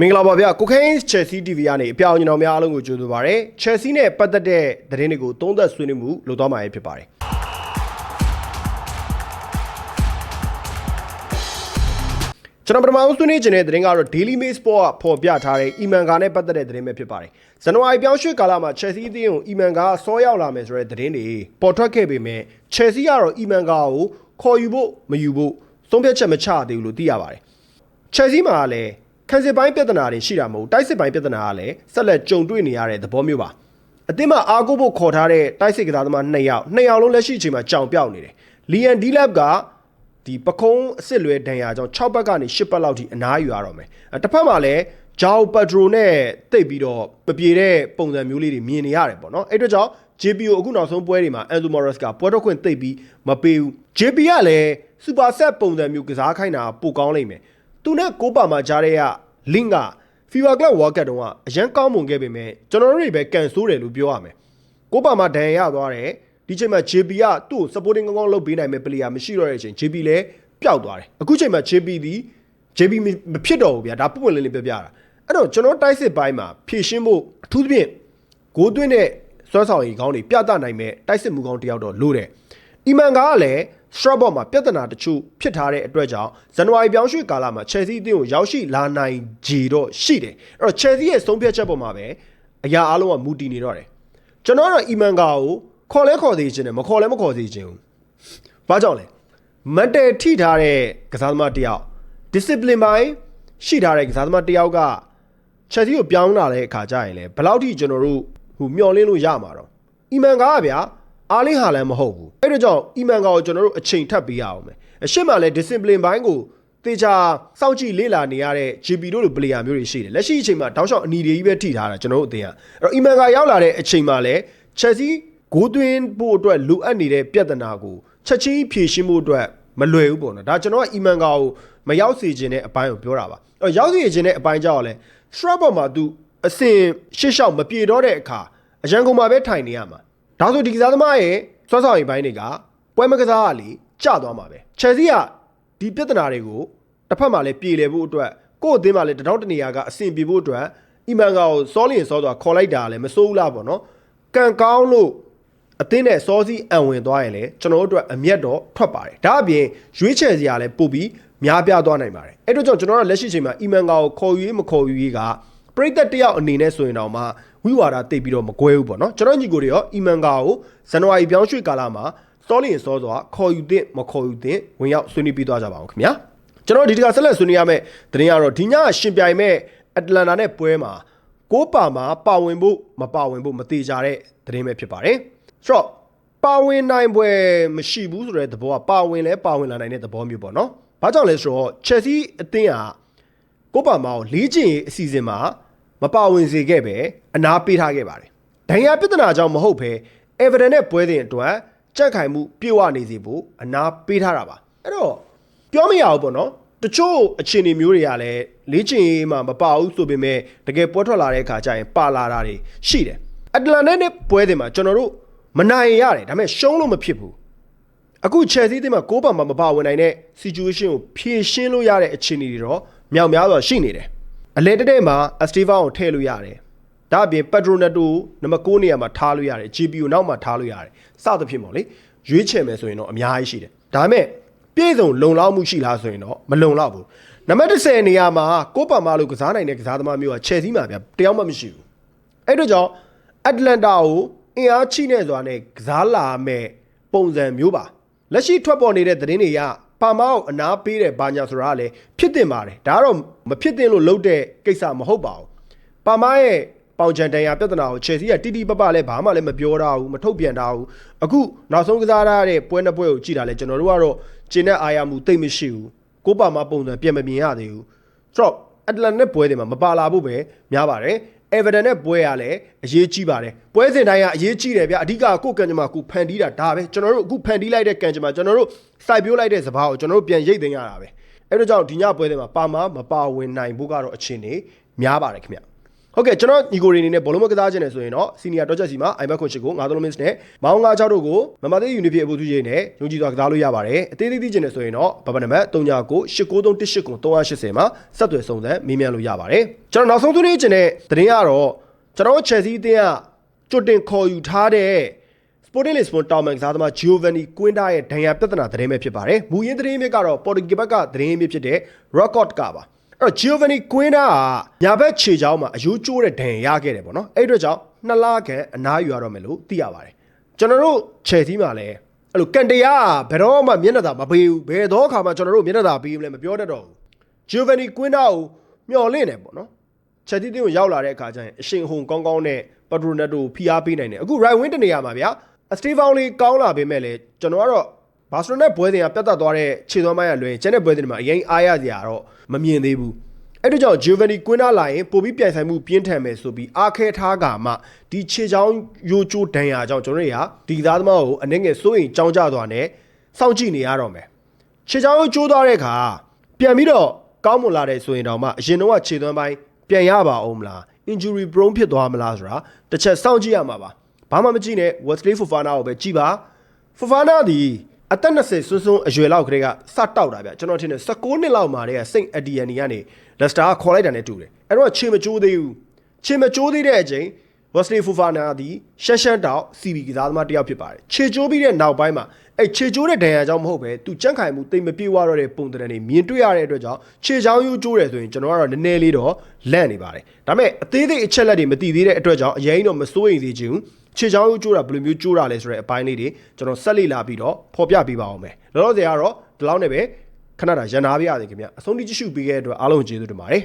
မင်္ဂလာပါဗျာကိုခိန်း Chelsea TV ကနေအပြောင်းအကျွန်တော်များအားလုံးကိုကြိုဆိုပါရစေ Chelsea နဲ့ပတ်သက်တဲ့သတင်းတွေကိုသုံးသပ်ဆွေးနွေးမှုလုပ်သွားမှာဖြစ်ပါတယ်ကျွန်တော်ပထမဆုံးဆွေးနွေးခြင်းတဲ့သတင်းကတော့ Daily Mail Sport ကဖော်ပြထားတဲ့ Iman Ga နဲ့ပတ်သက်တဲ့သတင်းပဲဖြစ်ပါတယ်ဇန်နဝါရီပြောင်းရွှေ့ကာလမှာ Chelsea အသင်းကို Iman Ga ဆောရောက်လာမယ်ဆိုတဲ့သတင်းတွေပေါ်ထွက်ခဲ့ပေမဲ့ Chelsea ကတော့ Iman Ga ကိုခေါ်ယူဖို့မယူဖို့သုံးဖြတ်ချက်မချသေးဘူးလို့သိရပါတယ် Chelsea မှာလည်း ခံစစ်ပိုင်းပြဿနာတွေရှိတာမဟုတ်တိုက်စစ်ပိုင်းပြဿနာကလည်းဆက်လက်ကြုံတွေ့နေရတဲ့သဘောမျိုးပါအသင်းမှာအားကိုးဖို့ခေါ်ထားတဲ့တိုက်စစ်ကစားသမား2ယောက်2ယောက်လုံးလက်ရှိအချိန်မှာကြောင်ပြောက်နေတယ်လီယန်ဒီလပ်ကဒီပကုံးအစ်စ်လွဲဒဏ်ရာကြောင့်6ဘက်ကနေ10ဘက်လောက်ထိအနားယူရတော့မယ်အဲတစ်ဖက်မှာလည်းဂျာအိုပက်ဒရိုနဲ့တိတ်ပြီးတော့မပြေတဲ့ပုံစံမျိုးလေးတွေမြင်နေရတယ်ပေါ့နော်အဲ့အတွက်ကြောင့် JP ကိုအခုနောက်ဆုံးပွဲတွေမှာ Enzo Morales ကပွဲတော့ခွင့်တိတ်ပြီးမပေးဘူး JP ကလည်းစူပါဆက်ပုံစံမျိုးကစားခိုင်းတာပိုကောင်းလိမ့်မယ် သူနဲ့ကိုပါမှာကြားတဲ့က link က FIFA Club World Cup တုန်းကအရန်ကောင်းမွန်ခဲ့ပေမဲ့ကျွန်တော်တို့တွေပဲကန်ဆိုးတယ်လို့ပြောရမယ်ကိုပါမှာဒဏ်ရာရသွားတယ်ဒီချိန်မှာ JP ကသူ့ကို supporting ကောင်းကောင်းလုပ်ပေးနိုင်မဲ့ player မရှိတော့တဲ့အချိန် JP လည်းပျောက်သွားတယ်အခုချိန်မှာ JP ဒီ JP မဖြစ်တော့ဘူးဗျာဒါပုံပွင့်လင်းလင်းပြောပြတာအဲ့တော့ကျွန်တော်တိုက်စစ်ပိုင်းမှာဖြည့်ရှင်းဖို့အထူးသဖြင့်ဂိုးသွင်းတဲ့စွမ်းဆောင်ရည်ကောင်းတွေပြသနိုင်မဲ့တိုက်စစ်မှုကောင်းတယောက်တော့လို့တယ်အီမန်ကလည်း Strasbourg မှာပြဿနာတချို့ဖြစ်ထားတဲ့အတွက်ကြောင့်ဇန်နဝါရီပြောင်းရွှေ့ကာလမှာ Chelsea အသင်းကိုရောက်ရှိလာနိုင်ကြတော့ရှိတယ်အဲ့တော့ Chelsea ရဲ့ဆုံးဖြတ်ချက်ပေါ်မှာပဲအရာအလုံးကမူတည်နေတော့တယ်ကျွန်တော်ကတော့အီမန်ကာကိုခေါ်လဲခေါ်သေးခြင်းနဲ့မခေါ်လဲမခေါ်သေးခြင်းဘူးဘာကြောင့်လဲမတ်တယ်ထိထားတဲ့ကစားသမားတယောက် discipline ပိုင်းရှိထားတဲ့ကစားသမားတယောက်က Chelsea ကိုပြောင်းလာတဲ့အခါကျရင်လေဘယ်လောက်ထိကျွန်တော်တို့ဟိုမျှော်လင့်လို့ရမှာတော့အီမန်ကာကဗျာ အားလင်းဟာလည်းမဟုတ်ဘူးအဲ့ဒါကြောင့်အီမန်ကာကိုကျွန်တော်တို့အချိန်ထပ်ပေးရအောင်မယ်အရှိမလည်း discipline ဘိုင်းကိုတေချာစောင့်ကြည့်လေ့လာနေရတဲ့ GP တို့လို player မျိုးတွေရှိတယ်လက်ရှိအချိန်မှာတောက်လျှောက်အနီတွေကြီးပဲထိထားတာကျွန်တော်တို့အသင်းကအဲ့တော့အီမန်ကာရောက်လာတဲ့အချိန်မှာလည်း Chelsea ဂိုးသွင်းဖို့အတွက်လိုအပ်နေတဲ့ပြဿနာကိုချက်ချင်းဖြေရှင်းဖို့အတွက်မလွယ်ဘူးပေါ့နော်ဒါကျွန်တော်ကအီမန်ကာကိုမရောက်စေခြင်းတဲ့အပိုင်းကိုပြောတာပါအဲ့တော့ရောက်စေခြင်းတဲ့အပိုင်းကြောင့်လည်း Strasbourg မှာ तू အစင်ရှစ်လျှောက်မပြေတော့တဲ့အခါအရန်ကုန်မှာပဲထိုင်နေရမှာ ဒါဆိုဒီကစားသမားရဲ့စွမ်းဆောင်ရည်ပိုင်းတွေကပွဲမကစားရလေကျသွားမှာပဲ Chelsea ကဒီပြဿနာတွေကိုတစ်ဖက်မှာလည်းပြေလည်ဖို့အတွက်ကိုယ့်အသင်းမှာလည်းတထောက်တနေရာကအဆင်ပြေဖို့အတွက်အီမန်ကာကိုစောလျင်စောသွားခေါ်လိုက်တာလည်းမစိုးဘူးလားပေါ့နော်ကံကောင်းလို့အသင်းနဲ့စောစီးအံဝင်သွားရင်လည်းကျွန်တော်တို့အတွက်အမျက်တော့ထွက်ပါတယ်ဒါအပြင်ရွေးချယ်စရာလည်းပို့ပြီးများပြားသွားနိုင်ပါတယ်အဲ့တို့ကြောင့်ကျွန်တော်တို့လက်ရှိချိန်မှာအီမန်ကာကိုခေါ်ယူရေးမခေါ်ယူရေးက ပရိသတ်တယောက်အနေနဲ့ဆိုရင်တော့မှဝိဝါဒတိတ်ပြီးတော့မကွဲဘူးပေါ့နော်ကျွန်တော်ညီကိုတွေရောအီမန်ကာကိုဇန်နဝါရီပြောင်းရွှေ့ကာလမှာစောလျင်စောစွာခေါ်ယူသင့်မခေါ်ယူသင့်ဝင်ရောက်ဆွေးနွေးပြီးသွားကြပါအောင်ခင်ဗျာကျွန်တော်ဒီတကဆက်လက်ဆွေးနွေးရမယ့်သတင်းကတော့ဒီညရှင်ပြိုင်မဲ့အတလန်တာနဲ့ပွဲမှာကိုးပါမှာပါဝင်ဖို့မပါဝင်ဖို့မသေးကြတဲ့သတင်းပဲဖြစ်ပါတယ်ဆိုတော့ပါဝင်နိုင်ပွဲမရှိဘူးဆိုတဲ့သဘောကပါဝင်လဲပါဝင်လာနိုင်တဲ့သဘောမျိုးပေါ့နော်ဘာကြောင့်လဲဆိုတော့ Chelsea အသင်းကကိုပါမာကိုလေးကျင်ရေးအစီအစဉ်မှာ မပါဝင်စေခဲ့ပဲအနာပေးထားခဲ့ပါတယ်။ဒဏ်ရာပြဿနာကြောင့်မဟုတ်ဘဲ Everton နဲ့ပွဲစဉ်အတွက်ကြက်ခိုင်မှုပြေဝနေစေဖို့အနာပေးထားတာပါ။အဲ့တော့ပြောမရဘူးပေါ့နော်။တချို့အခြေအနေမျိုးတွေကလည်းလေးချင်ရေးမှာမပါဘူးဆိုပေမဲ့တကယ်ပွဲထွက်လာတဲ့အခါကျရင်ပါလာတာတွေရှိတယ်။အတလန်နဲ့ပွဲစဉ်မှာကျွန်တော်တို့မနိုင်ရတယ်ဒါပေမဲ့ရှုံးလို့မဖြစ်ဘူး။အခု Chelsea တင်းမှာကိုးပါမှာမပါဝင်နိုင်တဲ့ situation ကိုဖြေရှင်းလို့ရတဲ့အခြေအနေတွေတော့မြောက်များစွာရှိနေတယ်။ အလဲတက်တဲ့မှာအစတီဗန်ကိုထည့်လို့ရတယ်။ဒါအပြင်ပက်ဒရိုနက်တိုနံပါတ်9နေရာမှာထားလို့ရတယ်။ GP ကိုနောက်မှာထားလို့ရတယ်။စသဖြင့်ပေါ့လေ။ရွေးချယ်မယ်ဆိုရင်တော့အများကြီးရှိတယ်။ဒါပေမဲ့ပြည့်စုံလုံလောက်မှုရှိလားဆိုရင်တော့မလုံလောက်ဘူး။နံပါတ်10နေရာမှာကိုပါမာလို့ကစားနိုင်တဲ့ကစားသမားမျိုးက Chelsea မှာဗျတယောက်မှမရှိဘူး။အဲ့တို့ကြောင့်အတလန်တာကိုအင်အားချိနေစွာနဲ့ကစားလာမဲ့ပုံစံမျိုးပါ။လက်ရှိထွက်ပေါ်နေတဲ့သတင်းတွေက ပါမောက်အနာပေးတဲ့ဘာညာဆိုတာကလည်းဖြစ်တင်ပါတယ်ဒါကတော့မဖြစ်တင်လို့လုပ်တဲ့ကိစ္စမဟုတ်ပါဘူးပါမောက်ရဲ့ပေါင်ချန်တန်ရာပြဿနာကို Chelsea ကတိတိပပလည်းဘာမှလည်းမပြောတာဘူးမထုတ်ပြန်တာဘူးအခုနောက်ဆုံးကစားရတဲ့ပွဲနှစ်ပွဲကိုကြည့်တာလဲကျွန်တော်တို့ကတော့ကျင်းတဲ့အာရမှုတိတ်မရှိဘူးကိုပါမပုံစံပြန်မမြင်ရသေးဘူးဆိုတော့အတလန်နဲ့ပွဲတွေမှာမပါလာဖို့ပဲများပါတယ် Everton နဲ့ပွဲရလဲအရေးကြီးပါတယ်ပွဲစဉ်တိုင်းကအရေးကြီးတယ်ဗျအဓိကကိုကံကြမ္မာကိုဖန်တီးတာဒါပဲကျွန်တော်တို့အခုဖန်တီးလိုက်တဲ့ကံကြမ္မာကျွန်တော်တို့စိုက်ပျိုးလိုက်တဲ့စဘာကိုကျွန်တော်တို့ပြန်ရိတ်သိမ်းရတာပဲအဲ့ဒါကြောင့်ဒီညပွဲတွေမှာပါမမပါဝင်နိုင်ဖို့ကတော့အခြေအနေများပါတယ်ခင်ဗျ ဟုတ်ဟုတ်ကဲ့ကျွန်တော်ညီကိုရီအနေနဲ့ဘောလုံးမကစားခြင်းနဲ့ဆိုရင်တော့စီနီယာတော့ချက်စီမှာအိုင်ဘက်ခွန်ရှိကို9 mins နဲ့မောင်း9 6တို့ကိုမမသေးယူနီဖြစ်အပူသူကြီးနဲ့ယုံကြည်စွာကစားလို့ရပါတယ်အသေးသေးသိခြင်းနဲ့ဆိုရင်တော့ဘဘနံပါတ်39989318ကို380မှာဆက်သွယ်စုံစမ်းမေးမြန်းလို့ရပါတယ်ကျွန်တော်နောက်ဆုံးသွင်းနေခြင်းတဲ့သတင်းကတော့ကျွန်တော် Chelsea အသင်းကကြွတင်ခေါ်ယူထားတဲ့ Sporting Lisbon တောင်မန်ကစားသမား Giovanni Quinta ရဲ့ဒဏ်ရာပြဿနာသတင်းပဲဖြစ်ပါတယ်။မူရင်းသတင်းမြစ်ကတော့ Portugal ဘက်ကသတင်းမြစ်ဖြစ်တဲ့ Record ကပါ။ အဲ့တော့ Giovanni Quinta ကညာဘက်ခြေချောင်းမှာအယူကျိုးတဲ့ဒဏ်ရာရခဲ့တယ်ပေါ့နော်။အဲ့ဒီအတွက်ကြောင့်နှစ်လခန့်အနားယူရတော့မယ်လို့သိရပါတယ်။ကျွန်တော်တို့ Chelsea မှာလည်းအဲ့လိုကန်တရာကဘယ်တော့မှမျက်နှာသာမပေးဘူး။ဘယ်တော့ခါမှကျွန်တော်တို့မျက်နှာသာပေးမလဲမပြောတတ်တော့ဘူး။ Giovanni Quinta ကိုမျှော်လင့်တယ်ပေါ့နော်။ချက်တီတင်းကိုရောက်လာတဲ့အခါကျရင်အရှင်ဟုန်ကောင်းကောင်းနဲ့ပက်ထရိုနက်တို့ဖိအားပေးနိုင်တယ်အခု right wing တနေရာမှာဗျာအစတီဖောင်းလေးကောင်းလာပေမဲ့လည်းကျွန်တော်ကတော့ ဘာစလိုနာဘွဲတင်ကပြတ်သက်သွားတဲ့ခြေသွမ်းပိုင်းကလွယ်ကျန်တဲ့ဘွဲတင်တွေမှာအရင်အားရစရာတော့မမြင်သေးဘူးအဲ့ဒါကြောင့် Giovanni Quinta လာရင်ပိုပြီးပြိုင်ဆိုင်မှုပြင်းထန်မယ်ဆိုပြီးအားခဲထားကမှဒီခြေချောင်းရိုးချိုးဒဏ်ရာကြောင့်ကျွန်တော်တို့ကဒီကစားသမားကိုအနေငယ်စိုးရင်ကြောင်းကြသွားနဲ့စောင့်ကြည့်နေရတော့မယ်ခြေချောင်းကိုကျိုးသွားတဲ့အခါပြန်ပြီးတော့ကောင်းမွန်လာတယ်ဆိုရင်တော့မှအရင်တော့ကခြေသွမ်းပိုင်းပြန်ရပါအောင်မလား injury prone ဖြစ်သွားမလားဆိုတာတစ်ချက်စောင့်ကြည့်ရမှာပါဘာမှမကြည့်နဲ့ Wesley Fofana ကိုပဲကြည့်ပါ Fofana ဒီ အသက်20ဆွန်းဆွန်းအရွယ်လောက်ကလေးကစတောက်တာဗျကျွန်တော်ထင်တယ်16နှစ်လောက်မှာတည်းက Saint Etienne ကနေ Leicester ကခေါ်လိုက်တာနဲ့တူတယ်အဲ့တော့ခြေမကျိုးသေးဘူးခြေမကျိုးသေးတဲ့အချိန် Wesley Fofana ဒီရှက်ရှက်တောက် CB ကစားသမားတစ်ယောက်ဖြစ်ပါတယ်ခြေကျိုးပြီးတဲ့နောက်ပိုင်းမှာအဲ့ခြေကျိုးတဲ့ဒဏ်ရာကြောင့်မဟုတ်ပဲသူကြန့်ခိုင်မှုတိတ်မပြေဝတော့တဲ့ပုံသဏ္ဍာန်တွေမြင်တွေ့ရတဲ့အတွက်ကြောင့်ခြေချောင်းယူကျိုးတယ်ဆိုရင်ကျွန်တော်ကတော့နည်းနည်းလေးတော့လန့်နေပါတယ်ဒါပေမဲ့အသေးသေးအချက်လက်တွေမသိသေးတဲ့အတွက်ကြောင့်အရင်တော့မစိုးရိမ်သေးချင်ဘူးခြေချောင်းယူကျိုးတာဘယ်လိုမျိုးကျိုးတာလဲဆိုတဲ့အပိုင်းလေးတွေကျွန်တော်ဆက်လေ့လာပြီးတော့ဖော်ပြပေးပါအောင်မယ်လောလောဆယ်ကတော့ဒီလောက်နဲ့ပဲခဏတာရန်နာပြရစေခင်ဗျအဆုံးထိကြည့်ရှုပေးခဲ့တဲ့အတွက်အားလုံးကျေးဇူးတင်ပါတယ်